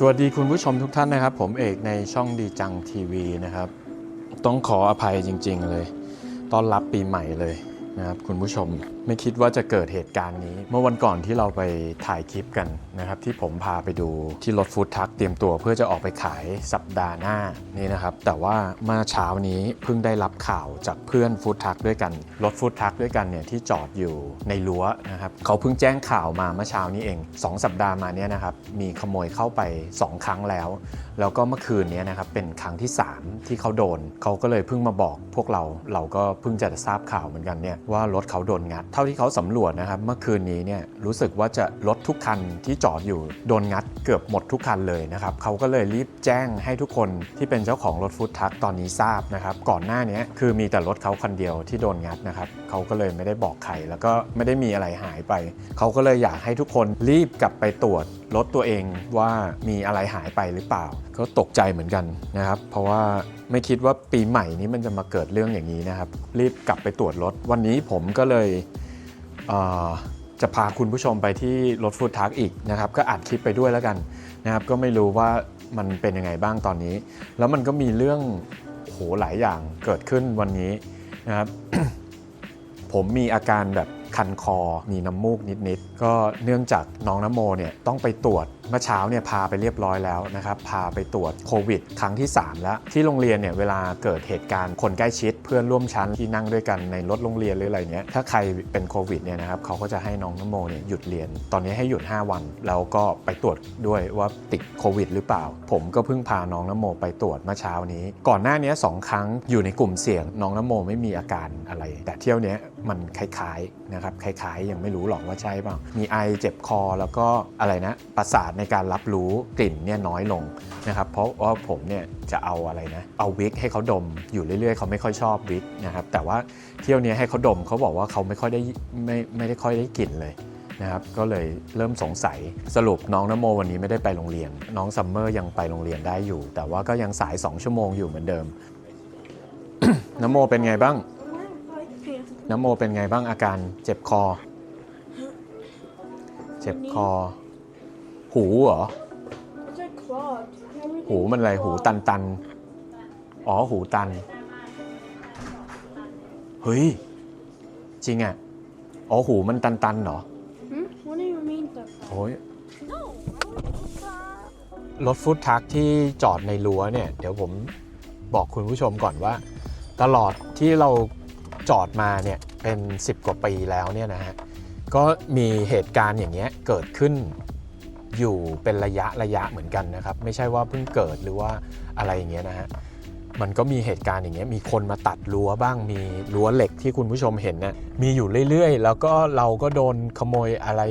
สวัสดีคุณผู้ชมทุกท่านนะครับ ผมเอกในช่องดีจังทีวีนะครับ ต้องขออภัยจริง ๆ เลย ต้อนรับปีใหม่เลย นะครับคุณผู้ชมไม่คิดว่าจะเกิดเหตุการณ์นี้ เมื่อวันก่อนที่เราไปถ่ายคลิปกันนะครับที่ผมพาไปดูที่รถฟู้ดทักเตรียมตัวเพื่อจะออกไปขายสัปดาห์หน้านี่นะครับ แต่ว่าเมื่อเช้านี้เพิ่งได้รับข่าวจากเพื่อนฟู้ดทักด้วยกันรถฟู้ดทักด้วยกันเนี่ยที่จอดอยู่ในรั้วนะครับเขาเพิ่งแจ้งข่าวมาเมื่อเช้านี้เอง 2 สัปดาห์มาเนี่ยนะครับมีขโมยเข้าไป 2 ครั้งแล้ว แล้วก็เมื่อคืนนี้นะครับเป็นครั้งที่ 3 ที่เขาโดนเขาก็เลยเพิ่งมาบอกพวกเราเราก็เพิ่งจะทราบข่าวเหมือนกันเนี่ยว่ารถเขาโดนงัด เท่าที่เขาสำรวจนะครับ เมื่อคืนนี้เนี่ยรู้สึกว่าจะรถทุกคันที่จอดอยู่โดนงัดเกือบหมดทุกคันเลยนะครับเขาก็เลยรีบแจ้งให้ทุกคนที่เป็นเจ้าของรถฟู้ดทักตอนนี้ทราบนะครับ ก่อนหน้านี้คือมีแต่รถเขาคันเดียวที่โดนงัดนะครับเขาก็เลยไม่ได้บอกใครแล้วก็ไม่ได้มีอะไรหายไป เขาก็เลยอยากให้ทุกคนรีบกลับไปตรวจรถตัวเองว่ามีอะไรหายไปหรือเปล่า ก็ตกใจเหมือนกันนะครับ เพราะว่าไม่คิดว่าปีใหม่นี้มันจะมาเกิดเรื่องอย่างนี้นะครับ รีบกลับไปตรวจรถ วันนี้ผมก็เลยเจะพาคุณผู้ชมไปที่รถฟูดทักอีกนะครับ ก็อัดคลิปไปด้วยแล้วกันนะครับ ก็ไม่รู้ว่ามันเป็นยังไงบ้างตอนนี้ แล้วมันก็มีเรื่องโหหลายอย่างเกิดขึ้นวันนี้นะครับ ผมมีอาการแบบ คันคอ มีน้ำมูกนิดๆ ก็เนื่องจากน้องน้ำโมเนี่ยต้องไปตรวจ เมื่อเช้าเนี่ยพาไปเรียบร้อยแล้วนะครับพาไปตรวจโควิดครั้งที่ 3 แล้ว ที่โรงเรียนเนี่ยเวลาเกิดเหตุการณ์คนใกล้ชิด เพื่อนร่วมชั้นที่นั่งด้วยกันในรถโรงเรียนหรืออะไรเนี้ยถ้าใครเป็นโควิดเนี่ยนะครับเขาก็จะให้น้องน้ำโมเนี่ยหยุดเรียน ตอนนี้ให้หยุด 5 วัน แล้วก็ไปตรวจด้วยว่าติดโควิดหรือเปล่า ผมก็เพิ่งพาน้องน้ำโมไปตรวจเมื่อเช้านี้ ก่อนหน้านี้สองครั้งอยู่ในกลุ่มเสี่ยงน้องน้ำโมไม่มีอาการอะไร แต่เที่ยวเนี้ยมันคล้ายๆนะครับคล้ายๆ ยังไม่รู้หรอกว่าใช่เปล่ามีไอเจ็บคอแล้วก็อะไรนะประสาทในการรับรู้กลิ่นเนี่ยน้อยลงนะครับเพราะว่าผมเนี่ยจะเอาอะไรนะเอาวิกให้เขาดมอยู่เรื่อยๆ เขาไม่ค่อยชอบวิกนะครับแต่ว่าเที่ยวเนี้ยให้เขาดมเขาบอกว่าเขาไม่ค่อยได้ไม่ไม่ได้ค่อยได้กลิ่นเลยนะครับก็เลยเริ่มสงสัยสรุปน้องนโมวันนี้ไม่ได้ไปโรงเรียน น้องซัมเมอร์ยังไปโรงเรียนได้อยู่ แต่ว่าก็ยังสาย 2 ชั่วโมงอยู่เหมือนเดิม นโมเป็นไงบ้าง นโมเป็นไงบ้างอาการเจ็บคอ เจ็บคอ หูเหรอ It's like clogged. Everything's หูมันอะไร หูตันตันอ๋อ หูตัน เฮ้ย จริงอะ อ๋อ หูมันตันตันๆเหรอ Hmm? What do you mean that? โอ้ยรถฟู้ดทรัคที่จอดในรั้วเนี่ย เดี๋ยวผมบอกคุณผู้ชมก่อนว่า ตลอดที่เราจอดมาเนี่ยเป็น 10 กว่าปีแล้วเนี่ยนะฮะ ก็มีเหตุการณ์อย่างเงี้ยเกิดขึ้น อยู่เป็นระยะระยะเหมือนกันนะครับ ไม่ใช่ว่าเพิ่งเกิดหรือว่าอะไรอย่างเงี้ยนะฮะมันก็มีเหตุการณ์อย่างเงี้ยมีคนมาตัดรั้วบ้างมีรั้วเหล็กที่คุณผู้ชมเห็นเนี่ยมีอยู่เรื่อยๆ แล้วก็เราก็โดนขโมยอะไร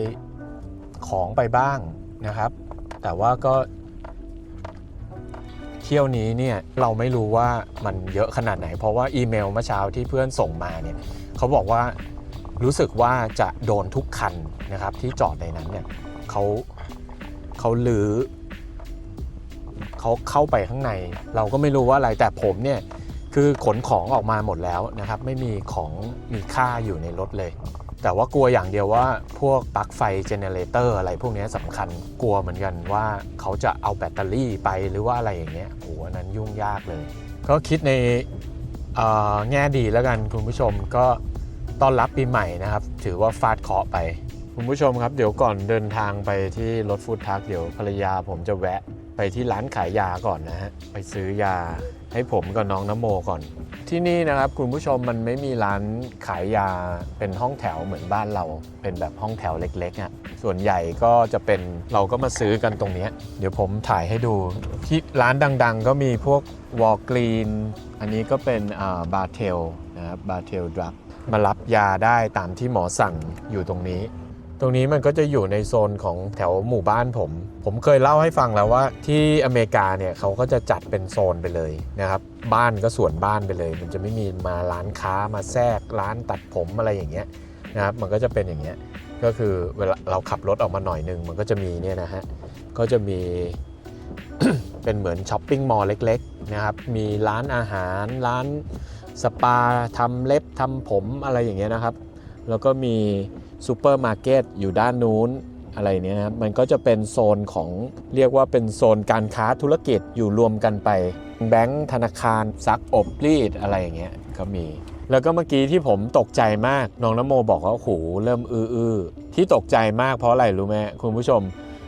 ของไปบ้างนะครับ แต่ว่าก็เที่ยวนี้เนี่ยเราไม่รู้ว่ามันเยอะขนาดไหน เพราะว่าอีเมลเมื่อเช้าที่เพื่อนส่งมาเนี่ยเขาบอกว่ารู้สึกว่าจะโดนทุกคันนะครับที่จอดในนั้นเนี่ยเขา เขาลือเขาเข้าไปข้างใน เราก็ไม่รู้ว่าอะไรแต่ผมเนี่ยคือขนของออกมาหมดแล้วนะครับ ไม่มีของมีค่าอยู่ในรถเลย แต่ว่ากลัวอย่างเดียวว่าพวกปลั๊กไฟเจเนเรเตอร์อะไรพวกนี้สำคัญกลัวเหมือนกันว่าเขาจะเอาแบตเตอรี่ไปหรือว่าอะไรอย่างเงี้ยโอ้โหอันนั้นยุ่งยากเลย ก็คิดในแง่ดีแล้วกันคุณผู้ชมก็ต้อนรับปีใหม่นะครับ ถือว่าฟาดเคาะไป คุณผู้ชมครับเดี๋ยวก่อนเดินทางไปที่รถฟู้ดทักเดี๋ยวภรรยาผมจะแวะไปที่ร้านขายยาก่อนนะฮะไปซื้อยาให้ผมกับน้องน้ำโมก่อน ที่นี่นะครับคุณผู้ชมมันไม่มีร้านขายยาเป็นห้องแถวเหมือนบ้านเรา เป็นแบบห้องแถวเล็กๆอะ่ะส่วนใหญ่ก็จะเป็นเราก็มาซื้อกันตรงนี้เดี๋ยวผมถ่ายให้ดูที่ร้านดังๆ ก็มีพวกวอลกรีนอันนี้ก็เป็นบาเทลนะครับบาเทลดรักมารับยาได้ตามที่หมอสั่งอยู่ตรงนี้ ตรงนี้มันก็จะอยู่ในโซนของแถวหมู่บ้านผม ผมเคยเล่าให้ฟังแล้วว่าที่อเมริกาเนี่ยเขาก็จะจัดเป็นโซนไปเลยนะครับ บ้านก็ส่วนบ้านไปเลย มันจะไม่มีมาร้านค้ามาแทรกร้านตัดผมอะไรอย่างเงี้ยนะครับ มันก็จะเป็นอย่างเงี้ย ก็คือเวลาเราขับรถออกมาหน่อยหนึงมันก็จะมีเนี่ยนะฮะ ก็จะมีเป็นเหมือนช้อปปิ้งมอลล์เล็กๆนะครับ มีร้านอาหารร้านสปาทำเล็บทำผมอะไรอย่างเงี้ยนะครับ แล้วก็มี ซูเปอร์มาร์เก็ตอยู่ด้านนู้นอะไรเนี้ยนะครับมันก็จะเป็นโซนของเรียกว่าเป็นโซนการค้าธุรกิจอยู่รวมกันไป แบงก์ธนาคารซักอบรีดอะไรอย่างเงี้ยก็มี แล้วก็เมื่อกี้ที่ผมตกใจมากน้องนโมบอกว่าโอ้โหเริ่มอื้อที่ตกใจมากเพราะอะไรรู้ไหมคุณผู้ชม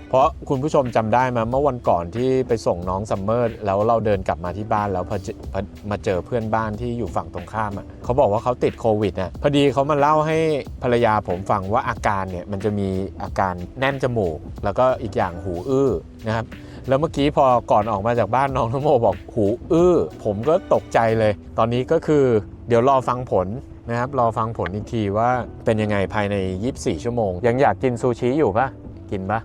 เพราะคุณผู้ชมจำได้มาเมื่อวันก่อนที่ไปส่งน้องซัมเมอร์แล้วเราเดินกลับมาที่บ้านแล้วพอพอมาเจอเพื่อนบ้านที่อยู่ฝั่งตรงข้ามอะเขาบอกว่าเขาติดโควิดอะพอดีเขามาเล่าให้ภรรยาผมฟังว่าอาการเนี่ยมันจะมีอาการแน่นจมูก แล้วก็อีกอย่างหูอื้อนะครับแล้วเมื่อกี้พอก่อนออกมาจากบ้านน้องนโมบอกหูอื้อ ผมก็ตกใจเลย ตอนนี้ก็คือเดี๋ยวรอฟังผลนะครับรอฟังผลอีกทีว่าเป็นยังไงภายใน 24 ชั่วโมง ยังอยากกินซูชิอยู่ปะกินปะ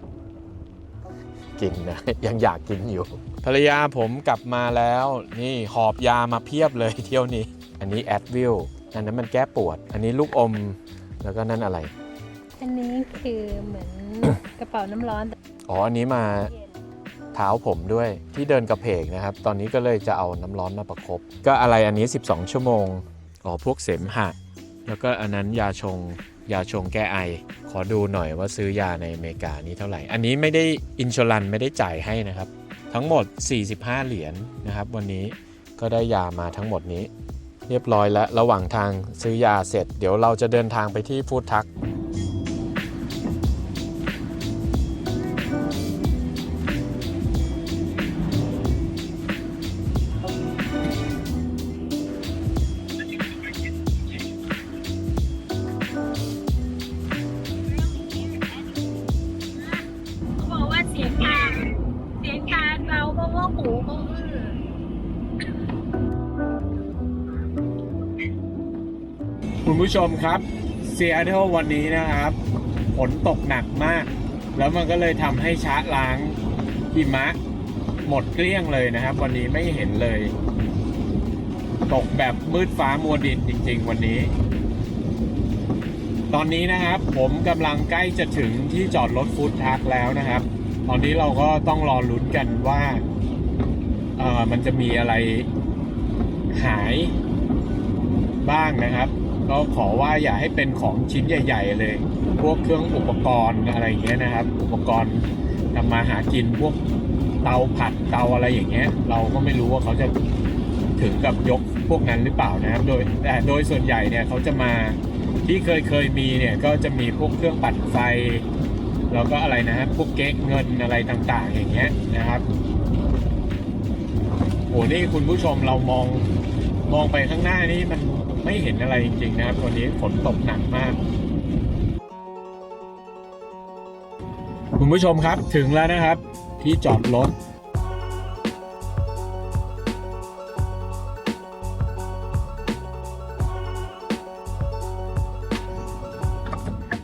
กินนะยังอยากกินอยู่ ภรรยาผมกลับมาแล้วนี่หอบยามาเพียบเลยเที่ยวนี้ อันนี้แอดวิลอันนั้นมันแก้ปวด อันนี้ลูกอมแล้วก็นั่นอะไร อันนี้คือเหมือน กระเป๋าน้ำร้อนแต่อ๋อ อันนี้มาเย็นเท้าผมด้วยที่เดินกระเพกนะครับ ตอนนี้ก็เลยจะเอาน้ำร้อนมาประคบก็อะไรอันนี้ 12 ชั่วโมงอ๋อพวกเสมหะ แล้วก็อันนั้นยาชง ยาชงแก้ไอ ขอดูหน่อยว่าซื้อยาในอเมริกานี้เท่าไหร่ อันนี้ไม่ได้อินชลันไม่ได้จ่ายให้นะครับ ทั้งหมด 45 เหรียญนะครับ วันนี้ก็ได้ยามาทั้งหมดนี้ เรียบร้อยแล้วระหว่างทางซื้อยาเสร็จ เดี๋ยวเราจะเดินทางไปที่ฟู้ดทัก ผู้ชมครับเซีแอตเทลวันนี้นะครับ ฝนตกหนักมาก แล้วมันก็เลยทำให้ชะล้างหิมะ หมดเกลี้ยงเลยนะครับ วันนี้ไม่เห็นเลย ตกแบบมืดฟ้ามัวดินจริง ๆ วันนี้ ตอนนี้นะครับ ผมกำลังใกล้จะถึงที่จอดรถฟู้ดทรัคแล้วนะครับ ตอนนี้เราก็ต้องรอลุ้นกันว่าเออมันจะมีอะไรหายบ้างนะครับ ก็ขอว่าอย่าให้เป็นของชิ้นใหญ่ ๆ เลย พวกเครื่องอุปกรณ์อะไรอย่างเงี้ยนะครับ อุปกรณ์ทำมาหากินพวกเตาผัดเตาอะไรอย่างเงี้ย เราก็ไม่รู้ว่าเขาจะถึงกับยกพวกนั้นหรือเปล่านะครับ โดยแต่โดยส่วนใหญ่เนี่ยเขาจะมาที่เคยเคยมีเนี่ยก็จะมีพวกเครื่องปั่นไฟแล้วก็อะไรนะฮะพวกเก๊กเงินอะไรต่างๆ อย่างเงี้ยนะครับโอ้นี่คุณผู้ชมเรามองมองไปข้างหน้านี่มัน ไม่เห็นอะไรจริงๆนะครับวันนี้ฝนตกหนักมาก คุณผู้ชมครับถึงแล้วนะครับ ที่จอดรถ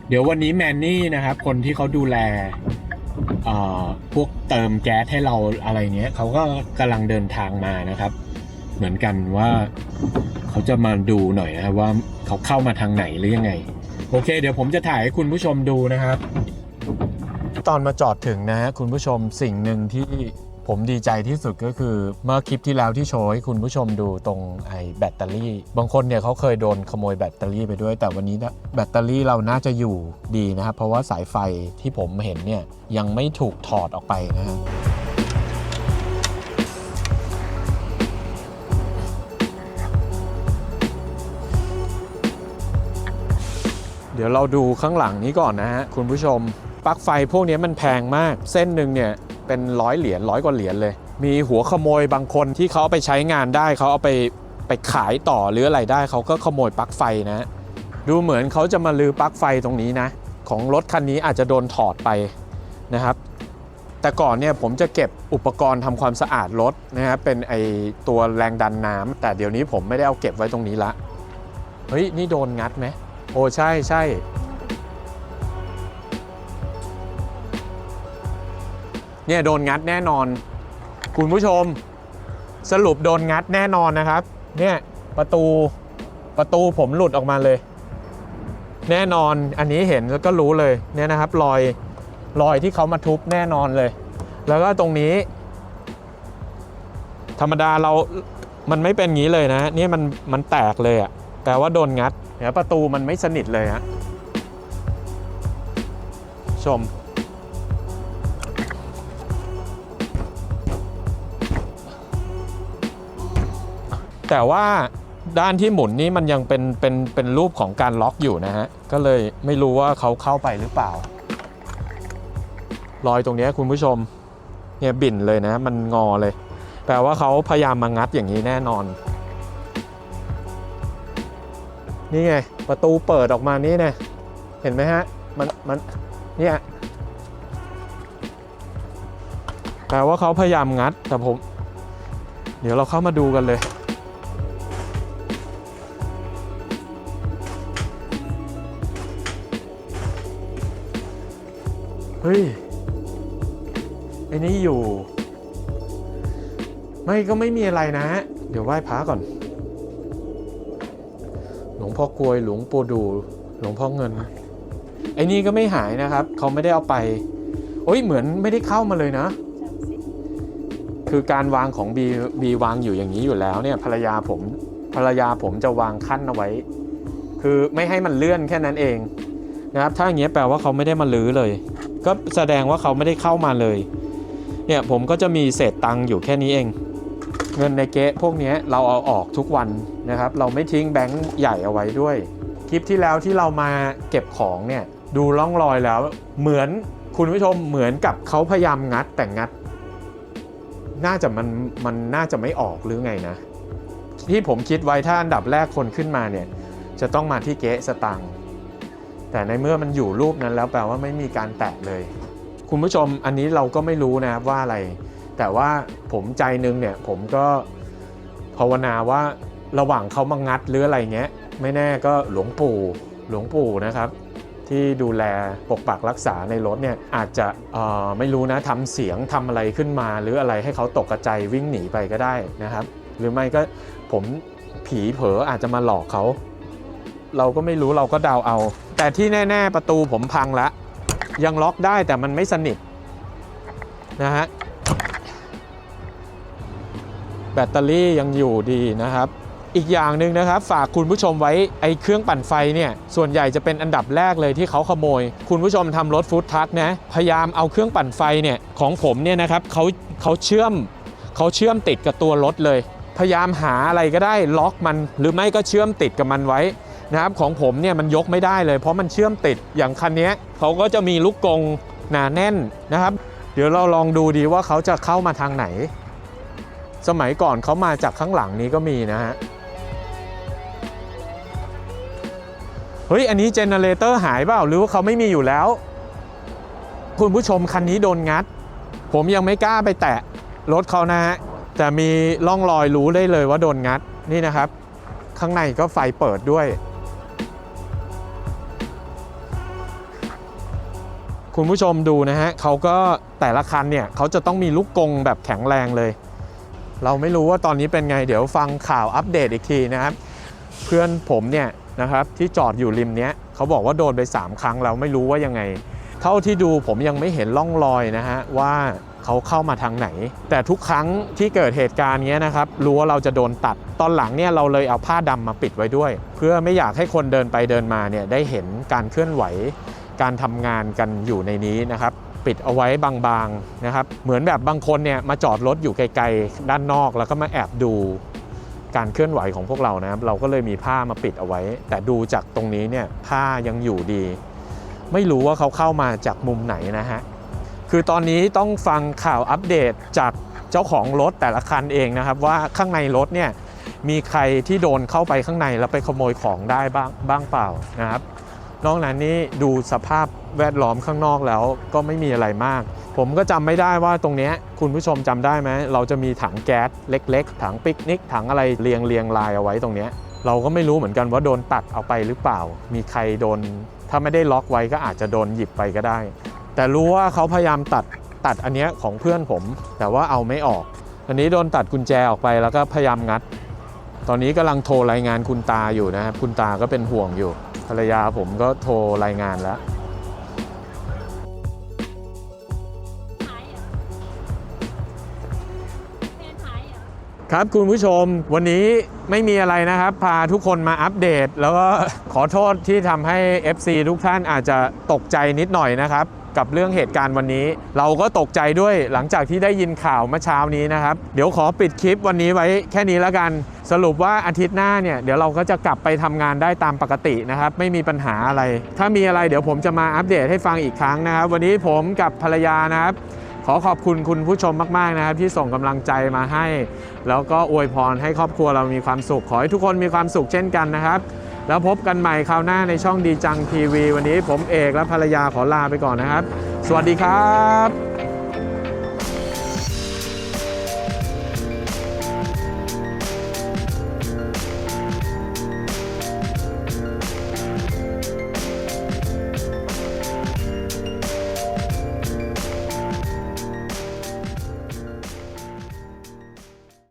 เดี๋ยววันนี้แมนนี่นะครับ คนที่เขาดูแลพวกเติมแก๊สให้เราอะไรเนี้ยเขาก็กำลังเดินทางมานะครับ เหมือนกันว่า เขาจะมาดูหน่อยนะครับว่าเขาเข้ามาทางไหนหรือยังไง โอเค เดี๋ยวผมจะถ่ายให้คุณผู้ชมดูนะครับ ตอนมาจอดถึงนะฮะคุณผู้ชมสิ่งหนึ่งที่ผมดีใจที่สุดก็คือเมื่อคลิปที่แล้วที่โชว์ให้คุณผู้ชมดูตรงไอ้แบตเตอรี่ บางคนเนี่ยเขาเคยโดนขโมยแบตเตอรี่ไปด้วย แต่วันนี้นะแบตเตอรี่เราน่าจะอยู่ดีนะครับ เพราะว่าสายไฟที่ผมเห็นเนี่ยยังไม่ถูกถอดออกไปนะฮะ เดี๋ยวเราดูข้างหลังนี้ก่อนนะฮะคุณผู้ชมปลั๊กไฟพวกนี้มันแพงมาก เส้นหนึ่งเนี่ยเป็นร้อยเหรียญร้อยกว่าเหรียญเลย มีหัวขโมยบางคนที่เขาเอาไปใช้งานได้เขาเอาไปไปขายต่อหรืออะไรได้เขาก็ขโมยปลั๊กไฟนะ ดูเหมือนเขาจะมาลือปลั๊กไฟตรงนี้นะ ของรถคันนี้อาจจะโดนถอดไปนะครับ แต่ก่อนเนี่ยผมจะเก็บอุปกรณ์ทำความสะอาดรถนะครับเป็นไอตัวแรงดันน้ำแต่เดี๋ยวนี้ผมไม่ได้เอาเก็บไว้ตรงนี้ละเฮ้ยนี่โดนงัดไหม อ้ใช่ใช่เนี่ยโดนงัดแน่นอน คุณผู้ชม สรุปโดนงัดแน่นอนนะครับ เนี่ยประตูประตูผมหลุดออกมาเลย แน่นอนอันนี้เห็นแล้วก็รู้เลยเนี่ยนะครับรอยรอยที่เขามาทุบแน่นอนเลย แล้วก็ตรงนี้ ธรรมดาเรามันไม่เป็นงี้เลยนะเนี่ยมันมันแตกเลยอะ่ะแปลว่าโดนงัด เดี๋ยวประตูมันไม่สนิทเลยฮะชม แต่ว่าด้านที่หมุนนี่มันยังเป็นเป็นเป็นรูปของการล็อกอยู่นะฮะ ก็เลยไม่รู้ว่าเขาเข้าไปหรือเปล่า รอยตรงนี้คุณผู้ชม เนี่ยบิ่นเลยนะ มันงอเลย แปลว่าเขาพยายามมางัดอย่างนี้แน่นอน นี่ไง ประตูเปิดออกมานี่นะเห็นไหมฮะ มัน มัน เนี่ย แปลว่าเขาพยายามงัด แต่ผม เดี๋ยวเราเข้ามาดูกันเลย เฮ้ย ไอ้นี่อยู่ ไม่ก็ไม่มีอะไรนะ เดี๋ยวไหว้พระก่อน หลวงพ่อกลวยหลวงปู่ดู หลวงพ่อเงิน ไอ้นี่ก็ไม่หายนะครับ เขาไม่ได้เอาไป โอ้ยเหมือนไม่ได้เข้ามาเลยนะ คือการวางของบีบีวางอยู่อย่างนี้อยู่แล้วเนี่ยภรรยาผมภรรยาผมจะวางขั้นเอาไว้ คือไม่ให้มันเลื่อนแค่นั้นเองนะครับถ้าอย่างเงี้ยแปลว่าเขาไม่ได้มาลื้อเลย ก็แสดงว่าเขาไม่ได้เข้ามาเลย เนี่ยผมก็จะมีเศษตังค์อยู่แค่นี้เอง เงินในเก๊ะพวกนี้เราเอาออกทุกวันนะครับ เราไม่ทิ้งแบงค์ใหญ่เอาไว้ด้วย คลิปที่แล้วที่เรามาเก็บของเนี่ยดูร่องรอยแล้ว เหมือนคุณผู้ชมเหมือนกับเขาพยายามงัดแต่งัด น่าจะมันมันน่าจะไม่ออกหรือไงนะ ที่ผมคิดไว้ถ้าอันดับแรกคนขึ้นมาเนี่ยจะต้องมาที่เก๊ะสตังค์แต่ในเมื่อมันอยู่รูปนั้นแล้วแปลว่าไม่มีการแตะเลย คุณผู้ชมอันนี้เราก็ไม่รู้นะครับว่าอะไร แต่ว่าผมใจนึงเนี่ยผมก็ภาวนาว่าระหว่างเขามางัดหรืออะไรเงี้ย ไม่แน่ก็หลวงปู่หลวงปู่นะครับ ที่ดูแลปกปักรักษาในรถเนี่ยอาจจะไม่รู้นะทำเสียงทำอะไรขึ้นมา หรืออะไรให้เขาตกกระใจวิ่งหนีไปก็ได้นะครับ หรือไม่ก็ผมผีเผลออาจจะมาหลอกเขา เราก็ไม่รู้เราก็เดาเอา แต่ที่แน่ ๆ ประตูผมพังล้วยังล็อกได้แต่มันไม่สนิทนะฮะ บตเตอรี่ยังอยู่ดีนะครับ อีกอย่างหนึ่งนะครับ ฝากคุณผู้ชมไว้ไอ้เครื่องปั่นไฟเนี่ยส่วนใหญ่จะเป็นอันดับแรกเลยที่เขาขโมย คุณผู้ชมทำรถฟู้ดทักนะพยายามเอาเครื่องปั่นไฟเนี่ยของผมเนี่ยนะครับเขาเขาเชื่อมเขาเชื่อมติดกับตัวรถเลย พยายามหาอะไรก็ได้ล็อกมัน หรือไม่ก็เชื่อมติดกับมันไว้นะครับของผมเนี่ยมันยกไม่ได้เลยเพราะมันเชื่อมติดอย่างคันนี้เขาก็จะมีลูกกรงหนาแน่นนะครับ เดี๋ยวเราลองดูดีว่าเขาจะเข้ามาทางไหน สมัยก่อนเขามาจากข้างหลังนี้ก็มีนะฮะ เฮ้ย อันนี้เจเนเรเตอร์หายเปล่า หรือว่าเขาไม่มีอยู่แล้ว คุณผู้ชมคันนี้โดนงัด ผมยังไม่กล้าไปแตะรถเขานะฮะ แต่มีร่องรอยรู้ได้เลยว่าโดนงัดนี่นะครับ ข้างในก็ไฟเปิดด้วย คุณผู้ชมดูนะฮะเขาก็แต่ละคันเนี่ยเขาจะต้องมีลูกกงแบบแข็งแรงเลย เราไม่รู้ว่าตอนนี้เป็นไง เดี๋ยวฟังข่าวอัปเดตอีกทีนะครับ เพื่อนผมเนี่ยนะครับที่จอดอยู่ริมเนี้ยเขาบอกว่าโดนไป 3 ครั้งแล้วไม่รู้ว่ายังไง เท่าที่ดูผมยังไม่เห็นร่องรอยนะฮะว่าเขาเข้ามาทางไหน แต่ทุกครั้งที่เกิดเหตุการณ์เนี้ยนะครับรู้ว่าเราจะโดนตัด ตอนหลังเนี่ยเราเลยเอาผ้าดำมาปิดไว้ด้วย เพื่อไม่อยากให้คนเดินไปเดินมาเนี่ยได้เห็นการเคลื่อนไหว การทำงานกันอยู่ในนี้นะครับ ปิดเอาไว้บางๆนะครับ เหมือนแบบบางคนเนี่ยมาจอดรถอยู่ไกลๆด้านนอก แล้วก็มาแอบดูการเคลื่อนไหวของพวกเรานะครับ เราก็เลยมีผ้ามาปิดเอาไว้ แต่ดูจากตรงนี้เนี่ยผ้ายังอยู่ดี ไม่รู้ว่าเขาเข้ามาจากมุมไหนนะฮะคือตอนนี้ต้องฟังข่าวอัปเดตจากเจ้าของรถแต่ละคันเองนะครับ ว่าข้างในรถเนี่ยมีใครที่โดนเข้าไปข้างในแล้วไปขโมยของได้บ้างบ้างเปล่านะครับ นอกนั้นนี่ดูสภาพแวดล้อมข้างนอกแล้วก็ไม่มีอะไรมาก ผมก็จำไม่ได้ว่าตรงนี้คุณผู้ชมจำได้ไหม เราจะมีถังแก๊สเล็ก ๆ ถังปิกนิก ถังอะไรเรียงเรียงรายเอาไว้ตรงนี้เราก็ไม่รู้เหมือนกันว่าโดนตัดเอาไปหรือเปล่า มีใครโดน ถ้าไม่ได้ล็อกไว้ก็อาจจะโดนหยิบไปก็ได้ แต่รู้ว่าเขาพยายามตัดตัดอันนี้ของเพื่อนผม แต่ว่าเอาไม่ออก อันนี้โดนตัดกุญแจออกไปแล้วก็พยายามงัด ตอนนี้กำลังโทรรายงานคุณตาอยู่นะครับ คุณตาก็เป็นห่วงอยู่ ภรรยาผมก็โทรรายงานแล้ว ครับคุณผู้ชมวันนี้ไม่มีอะไรนะครับ พาทุกคนมาอัปเดต แล้วก็ขอโทษที่ทำให้ FC ทุกท่านอาจจะตกใจนิดหน่อยนะครับ กับเรื่องเหตุการณ์วันนี้ เราก็ตกใจด้วยหลังจากที่ได้ยินข่าวเมื่อเช้านี้นะครับ เดี๋ยวขอปิดคลิปวันนี้ไว้แค่นี้แล้วกัน สรุปว่าอาทิตย์หน้าเนี่ยเดี๋ยวเราก็จะกลับไปทำงานได้ตามปกตินะครับ ไม่มีปัญหาอะไร ถ้ามีอะไรเดี๋ยวผมจะมาอัปเดตให้ฟังอีกครั้งนะครับ วันนี้ผมกับภรรยานะครับขอขอบคุณคุณผู้ชมมากๆนะครับที่ส่งกำลังใจมาให้ แล้วก็อวยพรให้ครอบครัวเรามีความสุขขอให้ทุกคนมีความสุขเช่นกันนะครับ แล้วพบกันใหม่คราวหน้าในช่องดีจังทีวี วันนี้ผมเอกและภรรยาขอลาไปก่อนนะครับ สวัสดีครับ